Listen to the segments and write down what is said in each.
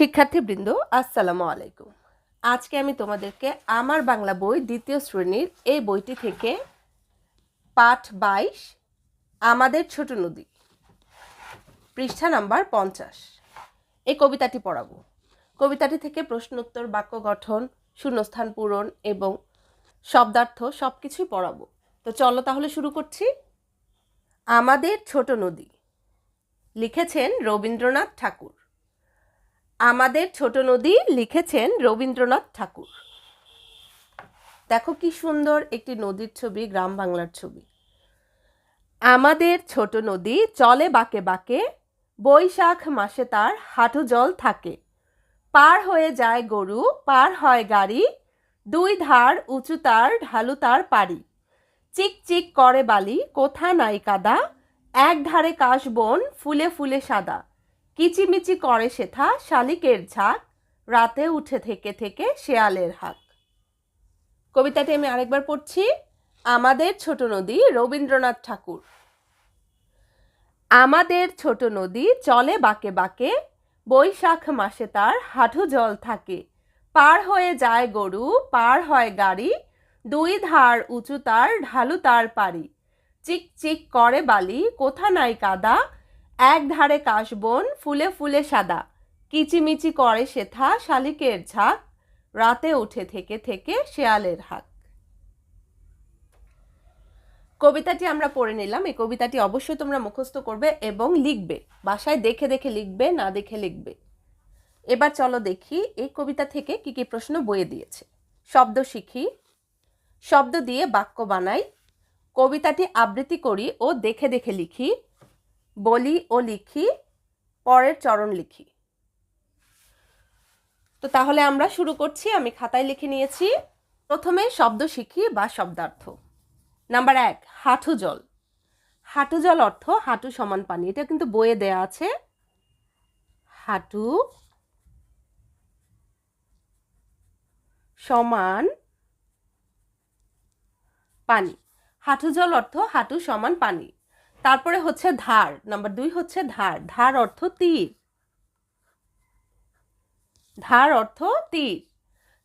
শিক্ষার্থীবৃন্দ, আসসালামু আলাইকুম। আজকে আমি তোমাদেরকে আমার বাংলা বই দ্বিতীয় শ্রেণির এই বইটি থেকে পাঠ বাইশ, আমাদের ছোট নদী, পৃষ্ঠা নাম্বার পঞ্চাশ, এই কবিতাটি পড়াবো। কবিতাটি থেকে প্রশ্নোত্তর, বাক্য গঠন, শূন্যস্থান পূরণ এবং শব্দার্থ সব কিছুই পড়াবো। তো চলো তাহলে শুরু করছি। আমাদের ছোট নদী, লিখেছেন রবীন্দ্রনাথ ঠাকুর। আমাদের ছোট নদী লিখেছেন রবীন্দ্রনাথ ঠাকুর। দেখো কি সুন্দর একটি নদীর ছবি, গ্রাম বাংলার ছবি। আমাদের ছোট নদী চলে বাঁকে বাঁকে, বৈশাখ মাসে তার হাঁটু জল থাকে। পার হয়ে যায় গরু, পার হয় গাড়ি, দুই ধার উঁচু তার, ঢালু তার পারি চিক চিক করে বালি, কোথা নাই কাদা এক ধারে কাশবন ফুলে ফুলে সাদা। কিচিমিচি করে সেথা শালিকের ঝাঁক, রাতে উঠে থেকে থেকে শেয়ালের হাক। কবিতাটি আমি আরেকবার পড়ছি, আমাদের ছোট নদী রবীন্দ্রনাথ ঠাকুর। আমাদের ছোট নদী চলে বাঁকে বাঁকে, বৈশাখ মাসে তার হাঁটু জল থাকে। পার হয়ে যায় গরু, পার হয় গাড়ি, দুই ধার উঁচু তার ঢালু তার পারি চিক চিক করে বালি, কোথা নাই কাদা এক ধারে কাশবন, ফুলে ফুলে সাদা। কিচিমিচি করে সেথা শালিকের ঝাঁক। রাতে উঠে থেকে থেকে শেয়ালের হাক। কবিতাটি আমরা পড়ে নিলাম। এই কবিতাটি অবশ্যই তোমরা মুখস্থ করবে এবং লিখবে। বাসায় দেখে দেখে লিখবে, না দেখে লিখবে। এবার চলো দেখি এই কবিতা থেকে কি কি প্রশ্ন বয়ে দিয়েছে। শব্দ শিখি, শব্দ দিয়ে বাক্য বানাই, কবিতাটি আবৃত্তি করি ও দেখে দেখে লিখি বলি ও লিখি, পরের চরণ লিখি। তো তাহলে আমরা শুরু করছি, আমি খাতায় লিখে নিয়েছি। প্রথমে শব্দ শিখি বা শব্দার্থ। নাম্বার এক, হাঁটু জল। হাঁটু জল অর্থ হাঁটু সমান পানি। এটা কিন্তু বইয়ে দেয়া আছে। হাঁটু সমান পানি। হাঁটু জল অর্থ হাঁটু সমান পানি। তারপরে হচ্ছে ধার নাম্বার দুই হচ্ছে ধার ধার অর্থ তীর। ধার অর্থ তীর।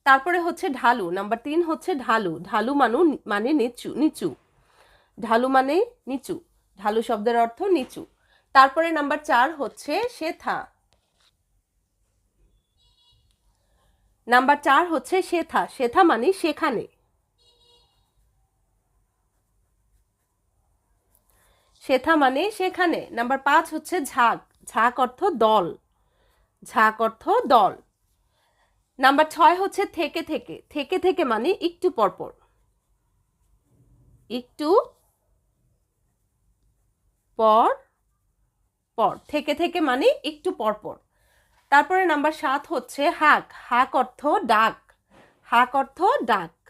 তারপরে হচ্ছে ঢালু নাম্বার তিন হচ্ছে ঢালু ঢালু মানু মানে নিচু নিচু। ঢালু মানে নিচু, ঢালু শব্দের অর্থ নিচু। তারপরে নাম্বার চার হচ্ছে শেথা। নাম্বার চার হচ্ছে শেথা শেথা মানে সেখানে। শেথা মানে সেখানে। নাম্বার পাঁচ হচ্ছে ঝাঁক। ঝাঁক অর্থ দল। ঝাঁক অর্থ দল। নাম্বার ছয় হচ্ছে থেকে থেকে। থেকে থেকে মানে একটু পরপর। একটু পর পর। থেকে থেকে মানে একটু পরপর। তারপরে নাম্বার সাত হচ্ছে হাক। হাক অর্থ ডাক। হাক অর্থ ডাক।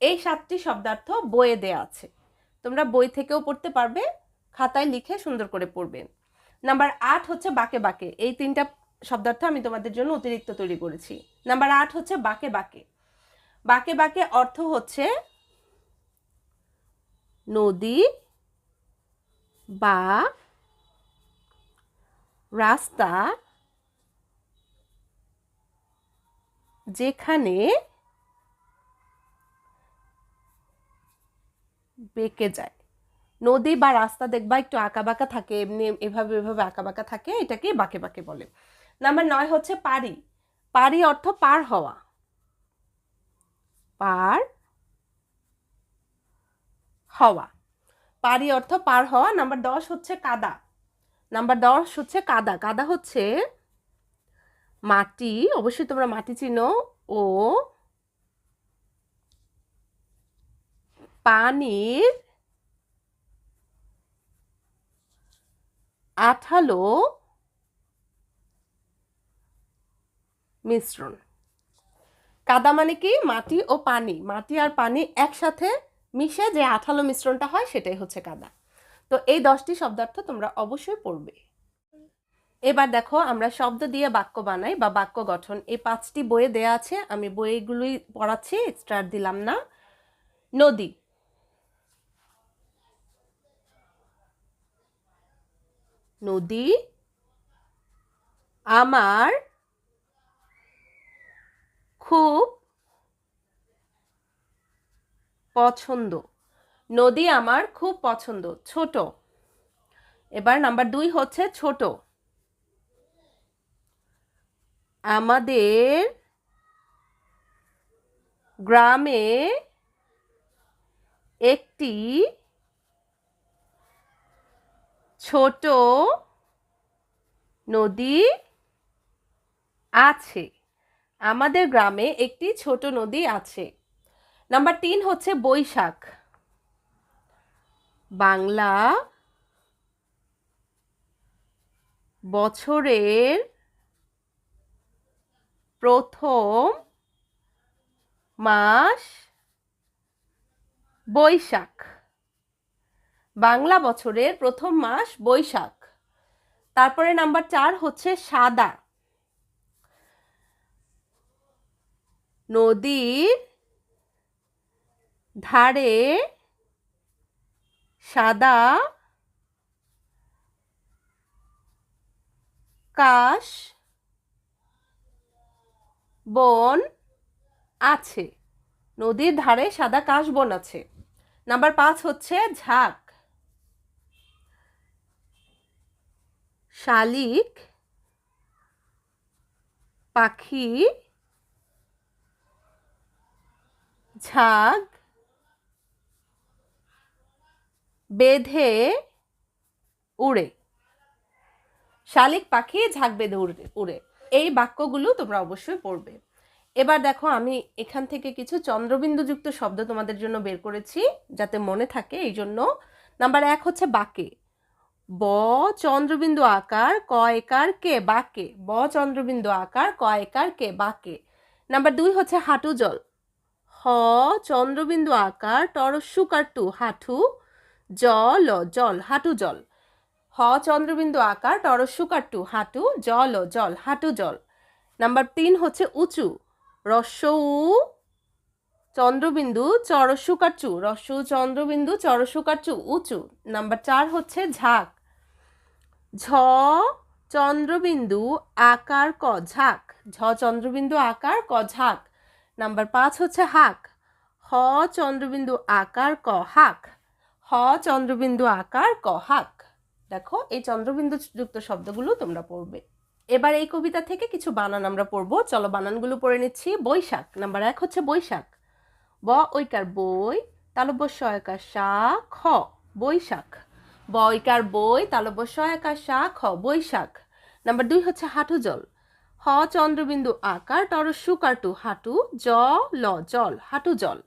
এই সাতটি শব্দার্থ বইয়ে দেয়া আছে। তোমরা বই থেকেও পড়তে পারবে, খাতায় লিখে সুন্দর করে পড়বেন নাম্বার আট হচ্ছে বাকে বাকে। এই তিনটা শব্দার্থ আমি তোমাদের জন্য অতিরিক্ত তৈরি করেছি। নাম্বার আট হচ্ছে বাকে বাকে। বাকে বাকে অর্থ হচ্ছে নদী, বা রাস্তা, যেখানে বেঁকে যায়। নদী বা রাস্তা দেখবা একটু আঁকা বাঁকা থাকে, এমনি এভাবে এভাবে আঁকা বাঁকা থাকে এটাকে বাঁকে বাঁকে বলে। নাম্বার নয় হচ্ছে পারি পারি অর্থ পার হওয়া। পার হওয়া। পারি অর্থ পার হওয়া। নাম্বার দশ হচ্ছে কাদা। নাম্বার দশ হচ্ছে কাদা। কাদা হচ্ছে মাটি। অবশ্যই তোমরা মাটি চিনো। ও পানির আঠালো মিশ্রণ। কাদা মানে কি? মাটি ও পানি। মাটি আর পানি একসাথে মিশে যে আঠালো মিশ্রণটা হয়, সেটাই হচ্ছে কাদা। তো এই দশটি শব্দার্থ তোমরা অবশ্যই পড়বে। এবার দেখো, আমরা শব্দ দিয়ে বাক্য বানাই বা বাক্য গঠন। এই পাঁচটি বইয়ে দেয়া আছে, আমি বইগুলোই পড়াচ্ছি এক্সট্রা দিলাম না। নদী। নদী আমার খুব পছন্দ। নদী আমার খুব পছন্দ, ছোট। এবার নাম্বার দুই হচ্ছে ছোট। আমাদের গ্রামে একটি ছোট নদী আছে। আমাদের গ্রামে একটি ছোট নদী আছে। নাম্বার তিন হচ্ছে বৈশাখ। বাংলা বছরের প্রথম মাস বৈশাখ। বাংলা বছরের প্রথম মাস বৈশাখ। তারপরে নাম্বার চার হচ্ছে সাদা। নদীর ধারে সাদা কাশ বন আছে। নদীর ধারে সাদা কাশ বন আছে। নাম্বার পাঁচ হচ্ছে ঝাঁক। শালিক, পাখি, ঝাঁক, বেঁধে উড়ে। শালিক, পাখি, ঝাঁক, বেঁধে উড়ে উড়ে। এই বাক্যগুলো তোমরা অবশ্যই পড়বে। এবার দেখো, আমি এখান থেকে কিছু চন্দ্রবিন্দুযুক্ত শব্দ তোমাদের জন্য বের করেছি যাতে মনে থাকে এই জন্য নাম্বার এক হচ্ছে বাকে। ব চন্দ্রবিন্দু আকার, ক একার কে বাকে ব চন্দ্রবিন্দু আকার, ক একার কে বাকে নাম্বার দুই হচ্ছে হাঁটু জল। হ চন্দ্রবিন্দু আকার টরস্যুকার টু হাঁটু জল জল, হাঁটু জল। হ চন্দ্রবিন্দু আকার টরস্যুকার টু হাঁটু জল জল, হাঁটু জল। নাম্বার তিন হচ্ছে উঁচু। রস্য উ চন্দ্রবিন্দু চরস্যুকার চু রস্য চন্দ্রবিন্দু চরস্যুকার চু উঁচু। নাম্বার চার হচ্ছে ঝাঁক। ঝ, চন্দ্রবিন্দু, আকার ক ঝাঁক ঝ, চন্দ্রবিন্দু, আকার ক ঝাঁক নাম্বার পাঁচ হচ্ছে হাক। হ, চন্দ্রবিন্দু, আকার ক হাক হ, চন্দ্রবিন্দু, আকার ক হাক দেখো, এই চন্দ্রবিন্দু যুক্ত শব্দগুলো তোমরা পড়বে। এবার এই কবিতা থেকে কিছু বানান আমরা পড়ব। চলো বানানগুলো পড়ে নিচ্ছি। বৈশাখ। নাম্বার এক হচ্ছে বৈশাখ। ব ঐকার বই। তালব্য সহায়কার সা খ, বৈশাখ। ব ঐকার বই, তালব্য সহায়কার সা খ বৈশাখ। নাম্বার দুই হচ্ছে হাঁটু জল। হ, চন্দ্রবিন্দু আকার টরস্যুকার টু, হাঁটু, জ, ল, জল, হাঁটু জল।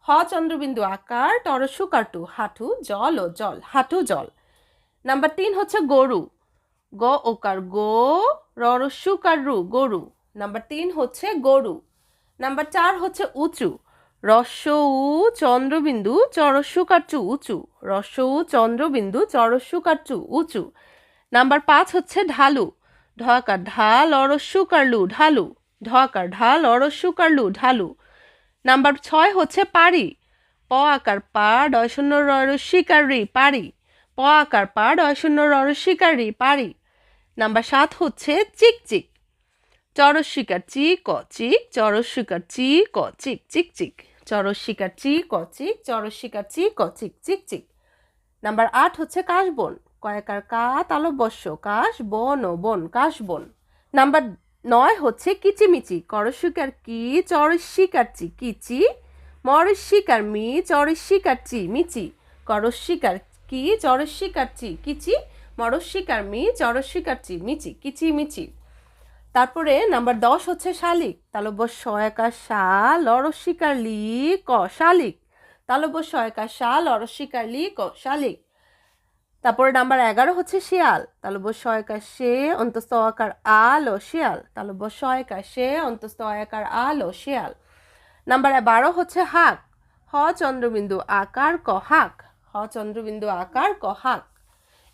হ, চন্দ্রবিন্দু আকার টরস্যুকার টু, হাঁটু জল ও জল, হাঁটু জল। নাম্বার তিন হচ্ছে গরু। গ ওকার গো ররস্যুকার রু, গরু। নাম্বার তিন হচ্ছে গরু। নাম্বার চার হচ্ছে উঁচু। রস্য উ চন্দ্রবিন্দু চরস্যুকার চু উঁচু। রস্য উ চন্দ্রবিন্দু চরস্যুকার চু উঁচু। নাম্বার পাঁচ হচ্ছে ঢালু। ঢাকার ঢাল অরস্যুকার লু ঢালু। ঢাকার ঢাল অরস্যুকার লু ঢালু। নাম্বার ছয় হচ্ছে পারি প আকার পা ডয় শূন্য রস্যিকার পারি প আকার পা ডয় শূন্য রস্যিকার পারি নাম্বার সাত হচ্ছে চিকচিক। চরস্বীকার চি ক চিক চরস্বীকার চি ক চিক চিক চিক। চরস্বীকার চি ক চিক চরস্বীকার চি ক চিক চিক। নাম্বার আট হচ্ছে কাশবন। কয়েকার কা তালব বর্ষ কাশ বন ও বন, কাশবন। নাম্বার নয় হচ্ছে কিচিমিচি। করস্বীকার কি চরস্বীকার চি কিচি। মরস্বীকার মি চরস্বীকার চি মিচি। করস্বীকার কি চরস্বীকার চি কিচি। মরস্বীকার মি চরস্বীকার চি মিচি কিচি মিচি তারপরে নাম্বার দশ হচ্ছে শালিক। তালব্য সহায়কা শা লরস্বীকার লি ক শালিক। তালব্য সহায়কা শা লরস্বীকার লি ক শালিক। তারপরে নাম্বার এগারো হচ্ছে শিয়াল। তালব্য সহায়কা সে অন্তস্থ আকার আল ও শিয়াল। তালব্য সহায়কা সে অন্তস্থ আকার আল ও শিয়াল। নাম্বার বারো হচ্ছে হাক। হ চন্দ্রবিন্দু আকার ক হাক। হ চন্দ্রবিন্দু আকার ক হাক।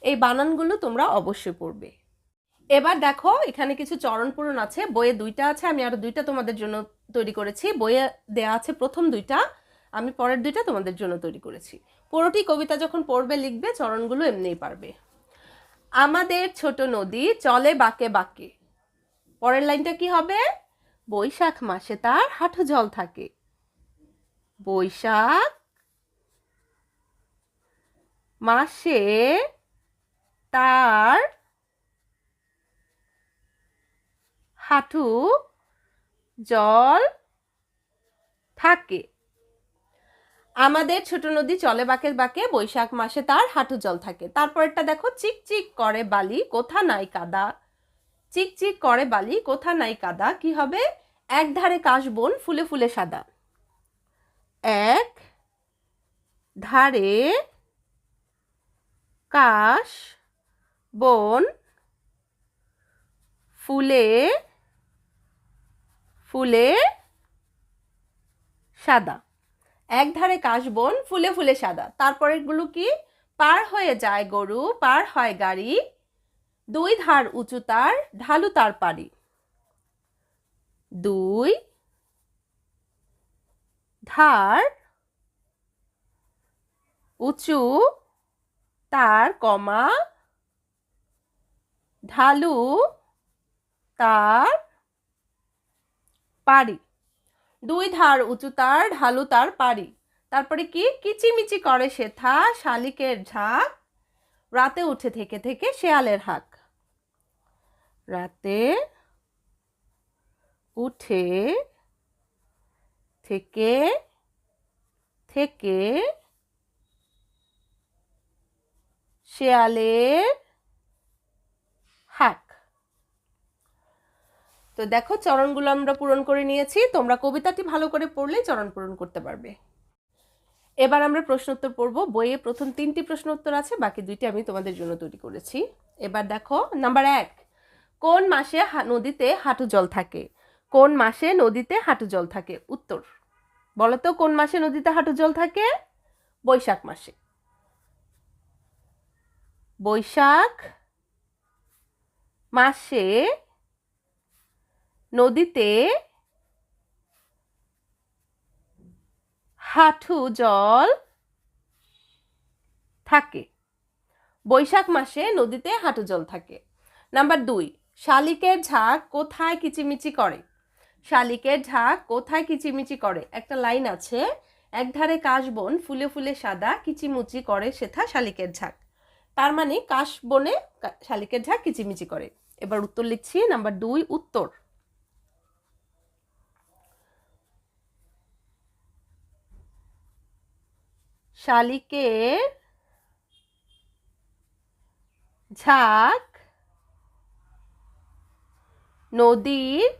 এই বানানগুলো তোমরা অবশ্যই পড়বে। এবার দেখো, এখানে কিছু চরণ পূরণ আছে। বইয়ে দুইটা আছে, আমি আরও দুইটা তোমাদের জন্য তৈরি করেছি। বইয়ে দেয়া আছে প্রথম দুইটা, আমি পরের দুইটা তোমাদের জন্য তৈরি করেছি। পুরোটি কবিতা যখন পড়বে, লিখবে, চরণগুলো এমনিই পারবে। আমাদের ছোট নদী চলে বাঁকে বাঁকে। পরের লাইনটা কি হবে? বৈশাখ মাসে তার হাঁটু জল থাকে। বৈশাখ মাসে তার হাঁটু জল থাকে। আমাদের ছোট নদী চলে বাঁকে বাঁকে, বৈশাখ মাসে তার হাঁটু জল থাকে। তারপরেরটা দেখো চিকচিক করে বালি, কোথা নাই কাদা। চিকচিক করে বালি, কোথা নাই কাদা। কি হবে? এক ধারে কাশ কাশবন ফুলে ফুলে সাদা। এক ধারে কাশ বন, ফুলে ফুলে সাদা। এক ধারে কাশবন, ফুলে ফুলে সাদা। তারপরেরগুলো কি? পার হয়ে যায় গরু, পার হয় গাড়ি। দুই ধার উঁচু তার, ঢালু তার পারি দুই ধার উঁচু তার, কমা, ঢালু তার পারি দুই ধার উঁচু তার, ঢালু তার পারি তারপরে কি? কিচিমিচি করে শেথা শালিকের ঝাঁক। রাতে উঠে থেকে থেকে শেয়ালের হাক। রাতে উঠে থেকে থেকে শেয়ালের হাক তো দেখো, চরণগুলো আমরা পূরণ করে নিয়েছি। তোমরা কবিতাটি ভালো করে পড়লে চরণ পূরণ করতে পারবে। এবার আমরা প্রশ্নোত্তর পড়ব। বইয়ে প্রথম তিনটি প্রশ্ন উত্তর আছে, বাকি দুইটি আমি তোমাদের জন্য তৈরি করেছি। এবার দেখো, নাম্বার এক, কোন মাসে নদীতে হাঁটু জল থাকে? কোন মাসে নদীতে হাঁটু জল থাকে? উত্তর বলো তো কোন মাসে নদীতে হাঁটু জল থাকে? বৈশাখ মাসে। বৈশাখ মাসে নদীতে হাঁটু জল থাকে। বৈশাখ মাসে নদীতে হাঁটু জল থাকে। নাম্বার দুই, শালিকের ঝাঁক কোথায় কিচিমিচি করে? শালিকের ঝাঁক কোথায় কিচিমিচি করে? একটা লাইন আছে, একধারে কাশবন ফুলে ফুলে সাদা কিচিমুচি করে সেথা শালিকের ঝাঁক। তার মানে কাশবনে শালিকের ঝাঁক কিচিমিচি করে। এবার উত্তর লিখছি। নাম্বার দুই, উত্তর। শালিকের ঝাঁক নদীর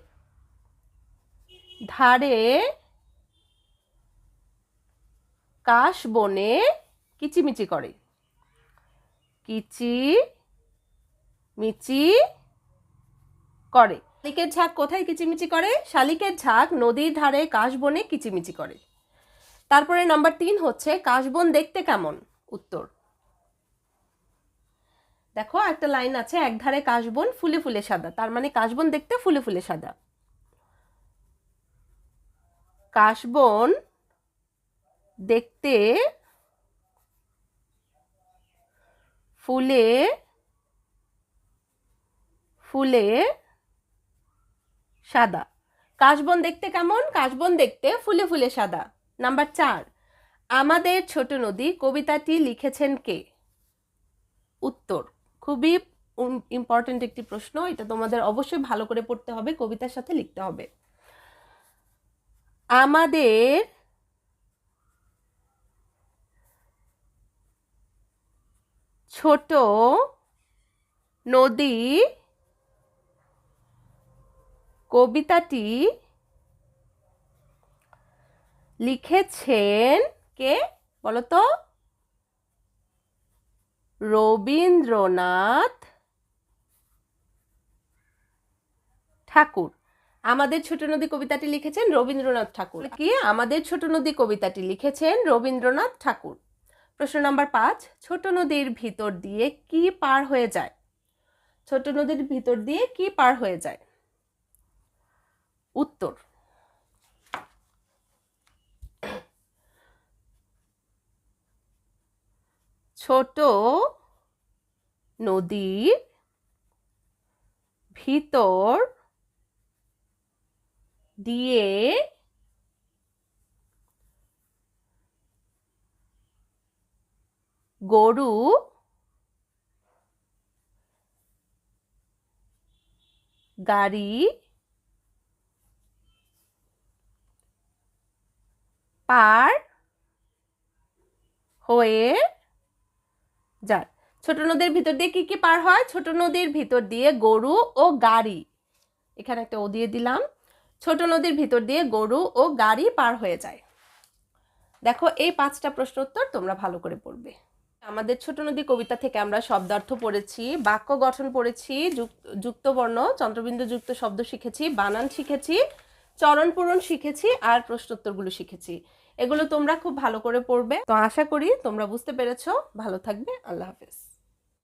ধারে কাশ বনে কিচিমিচি করে। কিচি মিচি করে। শালিকের ঝাঁক কোথায় কিচিমিচি করে? শালিকের ঝাঁক নদীর ধারে কাশবনে কিচিমিচি করে। তারপরে নাম্বার তিন হচ্ছে, কাশবন দেখতে কেমন? উত্তর। দেখো, একটা লাইন আছে, একধারে কাশবন ফুলে ফুলে সাদা। তার মানে কাশবন দেখতে ফুলে ফুলে সাদা। কাশবন দেখতে ফুলে ফুলে সাদা। কাশবন দেখতে কেমন? কাশবন দেখতে ফুলে ফুলে সাদা। নাম্বার চার, আমাদের ছোট নদী কবিতাটি লিখেছেন কে? উত্তর, খুবই ইম্পর্ট্যান্ট একটি প্রশ্ন, এটা তোমাদের অবশ্যই ভালো করে পড়তে হবে, কবিতার সাথে লিখতে হবে। আমাদের ছোট নদী কবিতাটি লিখেছেন কে? বলো তো রবীন্দ্রনাথ ঠাকুর। আমাদের ছোট নদী কবিতাটি লিখেছেন রবীন্দ্রনাথ ঠাকুর। কি? আমাদের ছোট নদী কবিতাটি লিখেছেন রবীন্দ্রনাথ ঠাকুর। প্রশ্ন নাম্বার পাঁচ, ছোট নদীর ভিতর দিয়ে কি পার হয়ে যায়? ছোট নদীর ভিতর দিয়ে কি পার হয়ে যায়? উত্তর। ছোট নদীর ভিতর দিয়ে গরু গাড়ি পার হয়ে যায় ছোট নদীর ভিতর দিয়ে কি কি পার হয়? ছোট নদীর ভিতর দিয়ে গরু ও গাড়ি। এখানে একটা ও দিয়ে দিলাম। ছোট নদীর ভিতর দিয়ে গরু ও গাড়ি পার হয়ে যায়। দেখো, এই পাঁচটা প্রশ্ন উত্তর তোমরা ভালো করে পড়বে। আমাদের ছোট নদী কবিতা থেকে আমরা শব্দার্থ পড়েছি, বাক্য গঠন পড়েছি, যুক- যুক্তবর্ণ চন্দ্রবিন্দু যুক্ত শব্দ শিখেছি, বানান শিখেছি, চরণ পূরণ শিখেছি, আর প্রশ্নোত্তরগুলো শিখেছি। এগুলো তোমরা খুব ভালো করে পড়বে। তো আশা করি তোমরা বুঝতে পেরেছ। ভালো থাকবে। আল্লাহ হাফেজ।